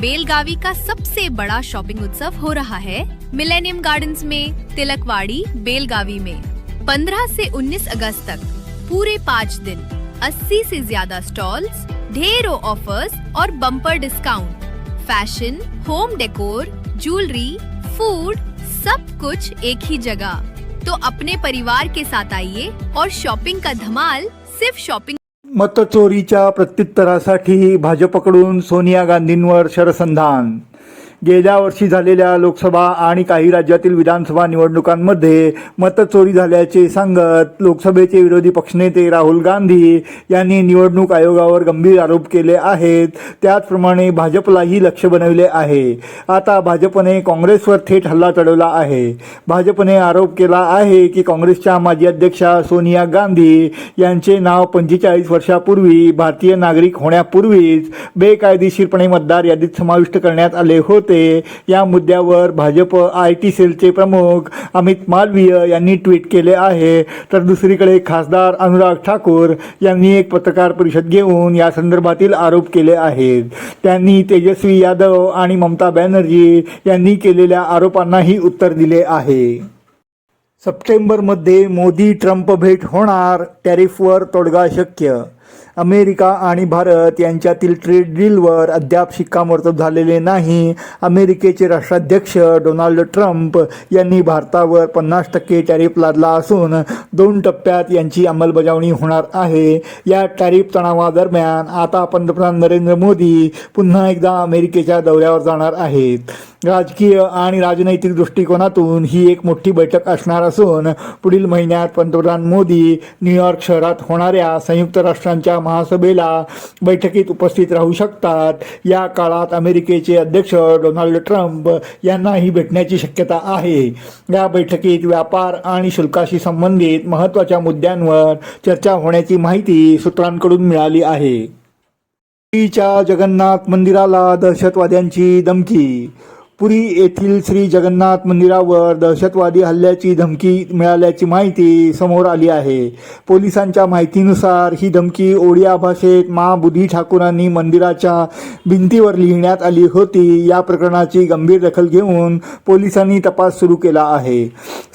बेलगावी का सबसे बड़ा शॉपिंग उत्सव हो रहा है मिलेनियम गार्डन्स में, तिलकवाड़ी, बेलगावी में। 15 से 19 अगस्त तक, पूरे पाँच दिन 80 से ज़्यादा स्टॉल्स, ढेरों ऑफर्स और bumper discount. Fashion, home decor, jewellery, food, सब कुछ एक ही जगह। तो अपने परिवार के साथ आइए और शॉपिंग का धमाल सिर्फ़ शॉपिंग मतचोरीच्या प्रत्युत्तरासाठी भाजपकडून सोनिया गांधींवर शरसंधान. गेल्या वर्षी झालेल्या लोकसभा आणि काही राज्यातील विधानसभा निवडणुकांमध्ये मतचोरी झाल्याचे सांगत लोकसभेचे विरोधी पक्षनेते राहुल गांधी यांनी निवडणूक आयोगावर गंभीर आरोप केले आहेत. त्याचप्रमाणे भाजपलाही लक्ष बनविले आहे. आता भाजपने काँग्रेसवर थेट हल्ला चढवला आहे. भाजपने आरोप केला आहे की काँग्रेसच्या माजी अध्यक्षा सोनिया गांधी यांचे नाव पंचेचाळीस वर्षापूर्वी भारतीय नागरिक होण्यापूर्वीच बेकायदेशीरपणे मतदार यादीत समाविष्ट करण्यात आले होते. या मुद्द्यावर भाजप आय टी सेलचे प्रमुख अमित मालवीय यांनी ट्विट केले आहे. तर दुसरीकडे खासदार अनुराग ठाकूर यांनी एक पत्रकार परिषद घेऊन या संदर्भातील आरोप केले आहेत. त्यांनी तेजस्वी यादव आणि ममता बॅनर्जी यांनी केलेल्या आरोपांनाही उत्तर दिले आहे. सप्टेंबरमध्ये मोदी ट्रम्प भेट होणार टॅरिफवर तोडगा शक्य अमेरिका आणि भारत यांच्यातील ट्रेड डीलवर अद्याप शिक्कामोर्तब झालेले नाही. अमेरिकेचे राष्ट्राध्यक्ष डोनाल्ड ट्रम्प यांनी भारतावर पन्नास टक्के टॅरिफ लादला असून दोन टप्प्यात यांची अंमलबजावणी होणार आहे. या टॅरिफ तणावादरम्यान आता पंतप्रधान नरेंद्र मोदी पुन्हा एकदा अमेरिकेच्या दौऱ्यावर जाणार आहेत. राजकीय आणि राजनैतिक दृष्टिकोनातून ही एक मोठी बैठक असणार असून पुढील महिन्यात पंतप्रधान मोदी न्यूयॉर्क शहरात होणाऱ्या संयुक्त राष्ट्रांच्या महासभेला बैठकीत उपस्थित राहू शकतात. या काळात अमेरिकेचे अध्यक्ष डोनाल्ड ट्रम्प यांनाही भेटण्याची शक्यता आहे. या बैठकीत व्यापार आणि शुल्काशी संबंधित महत्त्वाच्या मुद्द्यांवर चर्चा होण्याची माहिती सूत्रांकडून मिळाली आहे. पुरीच्या जगन्नाथ मंदिराला दहशतवाद्यांची धमकी पुरी येथील श्री जगन्नाथ मंदिरावर दहशतवादी हल्ल्याची धमकी मिळाल्याची माहिती समोर आली आहे. पोलिसांच्या माहितीनुसार ही धमकी ओडिया भाषेत मा बुधी ठाकूरांनी मंदिराच्या भिंतीवर लिहिण्यात आली होती. या प्रकरणाची गंभीर दखल घेऊन पोलिसांनी तपास सुरू केला आहे.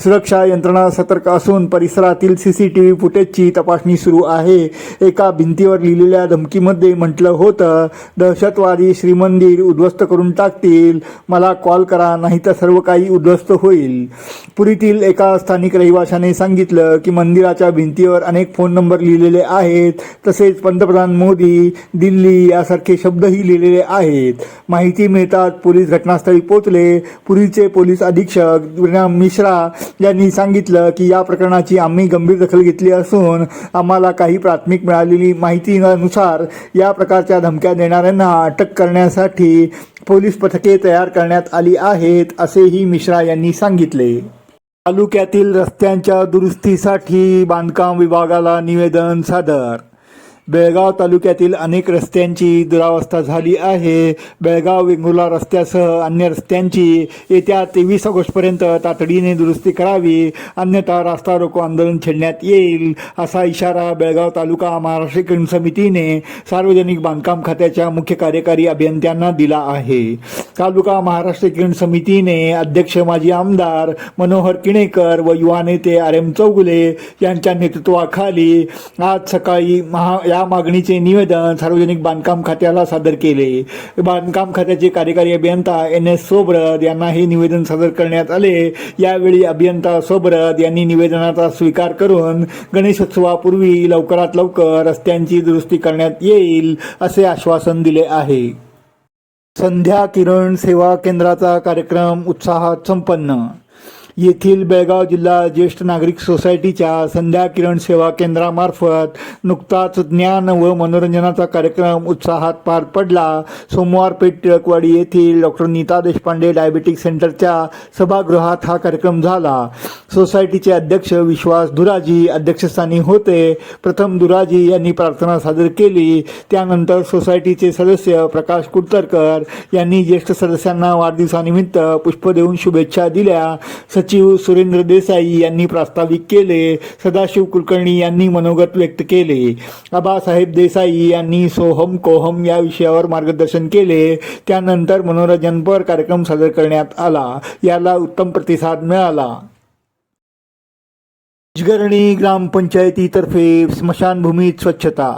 सुरक्षा यंत्रणा सतर्क असून परिसरातील सी सी टी व्ही फुटेजची तपासणी सुरू आहे. एका भिंतीवर लिहिलेल्या धमकीमध्ये म्हटलं होतं दहशतवादी श्रीमंदिर उद्ध्वस्त करून टाकतील. मला कॉल करा नाही तर सर्व काही उद्ध्वस्त होईल. पुरीतील एका स्थानिक रहिवाशाने सांगितलं की मंदिराच्या भिंतीवर अनेक फोन नंबर लिहिलेले आहेत. तसेच पंतप्रधान मोदी दिल्ली यासारखे शब्दही लिहिलेले आहेत. माहिती मिळताच पोलीस घटनास्थळी पोहोचले. पुरीचे पोलीस अधीक्षक विराम मिश्रा यांनी सांगितलं की या प्रकरणाची आम्ही गंभीर दखल घेतली असून आम्हाला काही प्राथमिक मिळालेली माहितीनुसार या प्रकारच्या धमक्या देणाऱ्यांना अटक करण्यासाठी पोलीस पथके तयार करण्यात आली आहेत असेही मिश्रा यांनी सांगितले. तालुक्यातील रस्त्यांच्या दुरुस्तीसाठी बांधकाम विभागाला निवेदन सादर बेळगाव तालुक्यातील अनेक रस्त्यांची दुरावस्था झाली आहे. बेळगाव वेंगुर्ला रस्त्यासह अन्य रस्त्यांची येत्या तेवीस ऑगस्टपर्यंत तातडीने दुरुस्ती करावी अन्यथा रास्ता रोको आंदोलन छेडण्यात येईल असा इशारा बेळगाव तालुका महाराष्ट्रीकरण समितीने सार्वजनिक बांधकाम खात्याच्या मुख्य कार्यकारी अभियंत्यांना दिला आहे. तालुका महाराष्ट्र किरण समितीने अध्यक्ष माजी आमदार मनोहर किणेकर व युवा नेते आर एम चौगुले यांच्या नेतृत्वाखाली आज सकाळी महा या मागणीचे निवेदन सार्वजनिक बांधकाम खात्याला सादर केले. बांधकाम खात्याचे कार्यकारी अभियंता एन एस सोबरद यांना हे निवेदन सादर करण्यात आले. यावेळी अभियंता सोबरद यांनी निवेदनाचा स्वीकार करून गणेशोत्सवापूर्वी लवकरात लवकर रस्त्यांची दुरुस्ती करण्यात येईल असे आश्वासन दिले आहे. संध्या किरण सेवा केंद्राचा कार्यक्रम उत्साहात संपन्न. येथील बेळगाव जिल्हा ज्येष्ठ नागरिक सोसायटीच्या संध्या किरण सेवा केंद्रामार्फत नुकताच ज्ञान व मनोरंजनाचा कार्यक्रम उत्साहात पार पडला. सोमवार पेठ टिळकवाडी येथील डॉक्टर नीता देशपांडे डायबेटिक सेंटरच्या सभागृहात हा कार्यक्रम झाला. सोसायटीचे अध्यक्ष विश्वास दुराजी अध्यक्षस्थानी होते. प्रथम दुराजी यांनी प्रार्थना सादर केली. त्यानंतर सोसायटीचे सदस्य प्रकाश कुडतरकर यांनी ज्येष्ठ सदस्यांना वाढदिवसानिमित्त पुष्प देऊन शुभेच्छा दिल्या. सचिव सुरेंद्र देसाई यांनी प्रास्ताविक केले सदाशिव कुलकर्णी यांनी मनोगत व्यक्त केले आबासाहेब देसाई यांनी सोहम कोहम या विषयावर मार्गदर्शन केले त्यानंतर मनोरंजनपर कार्यक्रम सादर करण्यात आला याला उत्तम प्रतिसाद मिळाला. बिजगरणी ग्रामपंचायतीतर्फे स्मशानभूमीत स्वच्छता.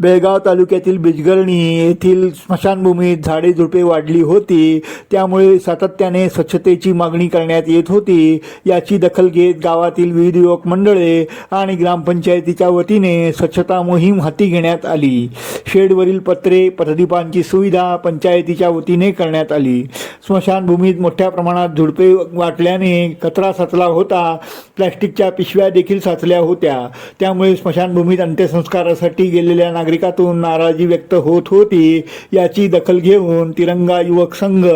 बेळगाव तालुक्यातील बिजगरणी येथील स्मशानभूमीत झाडे झुडपे वाढली होती त्यामुळे सातत्याने स्वच्छतेची मागणी करण्यात येत होती. याची दखल घेत गावातील विविध युवक मंडळे आणि ग्रामपंचायतीच्या वतीने स्वच्छता मोहीम हाती घेण्यात आली. शेडवरील पत्रे पथदीपांची सुविधा पंचायतीच्या वतीने करण्यात आली. स्मशानभूमीत मोठ्या प्रमाणात झुडपे वाटल्याने कचरा साचला होता. प्लॅस्टिकच्या पिशव्या देखील साचल्या होत्या. त्यामुळे स्मशानभूमीत अंत्यसंस्कारासाठी गेलेल्या नागरिकातून नाराजी व्यक्त होत होती. याची दखल घेऊन तिरंगा युवक संघ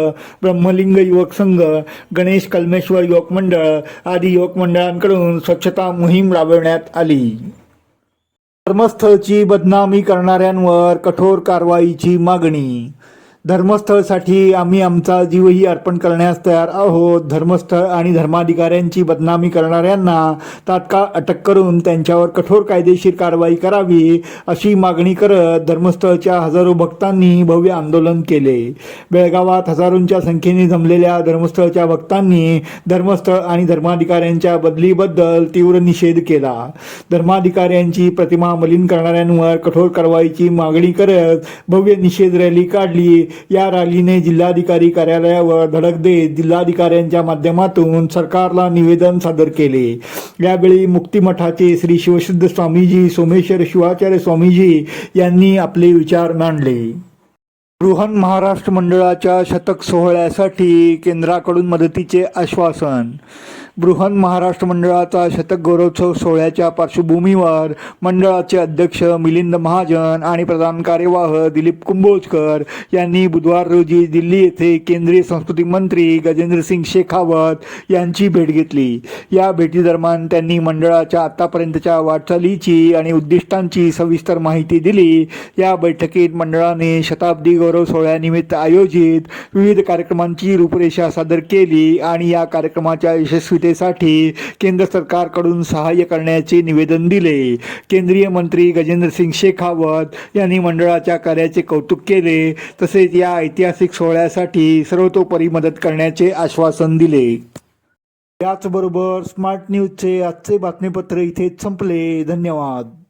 ब्रह्मलिंग युवक संघ गणेश कलमेश्वर युवक मंडळ आदी युवक मंडळांकडून स्वच्छता मोहीम राबवण्यात आली. धर्मस्थळची बदनामी करणाऱ्यांवर कठोर कारवाईची मागणी धर्मस्थळसाठी आम्ही आमचा जीवही अर्पण करण्यास तयार आहोत. धर्मस्थळ आणि धर्माधिकाऱ्यांची बदनामी करणाऱ्यांना तात्काळ अटक करून त्यांच्यावर कठोर कायदेशीर कारवाई करावी अशी मागणी करत धर्मस्थळच्या हजारो भक्तांनी भव्य आंदोलन केले. बेळगावात हजारोंच्या संख्येने जमलेल्या धर्मस्थळच्या भक्तांनी धर्मस्थळ आणि धर्माधिकाऱ्यांच्या बदलीबद्दल तीव्र निषेध केला. धर्माधिकाऱ्यांची प्रतिमा मलिन करणाऱ्यांवर कठोर कारवाईची मागणी करत भव्य निषेध रॅली काढली. या रॅलीने जिल्हाधिकारी कार्यालयावर धडक देत जिल्हाधिकाऱ्यांच्या माध्यमातून सरकारला निवेदन सादर केले. यावेळी मुक्तिमठाचे श्री शिवशुद्ध स्वामीजी सोमेश्वर शिवाचार्य स्वामीजी यांनी आपले विचार मांडले. बृहन महाराष्ट्र मंडळाच्या शतक सोहळ्यासाठी केंद्राकडून मदतीचे आश्वासन बृहन महाराष्ट्र मंडळाचा शतक गौरवोत्सव सोहळ्याच्या पार्श्वभूमीवर मंडळाचे अध्यक्ष मिलिंद महाजन आणि प्रधान कार्यवाह दिलीप कुंभोजकर यांनी बुधवार रोजी दिल्ली येथे केंद्रीय संस्कृती मंत्री गजेंद्रसिंग शेखावत यांची भेट घेतली. या भेटीदरम्यान त्यांनी मंडळाच्या आतापर्यंतच्या वाटचालीची आणि उद्दिष्टांची सविस्तर माहिती दिली. या बैठकीत मंडळाने शताब्दी गौरव सोहळ्यानिमित्त आयोजित विविध कार्यक्रमांची रूपरेषा सादर केली आणि या कार्यक्रमाच्या यशस्वी यशस्वीतेसाठी केंद्र सरकारकडून सहाय्य करण्याचे निवेदन दिले. केंद्रीय मंत्री गजेंद्रसिंग शेखावत यांनी मंडळाच्या कार्याचे कौतुक केले. तसेच या ऐतिहासिक सोहळ्यासाठी सर्वतोपरी मदत करण्याचे आश्वासन दिले. याचबरोबर स्मार्ट न्यूजचे आजचे बातमीपत्र इथेच संपले. धन्यवाद.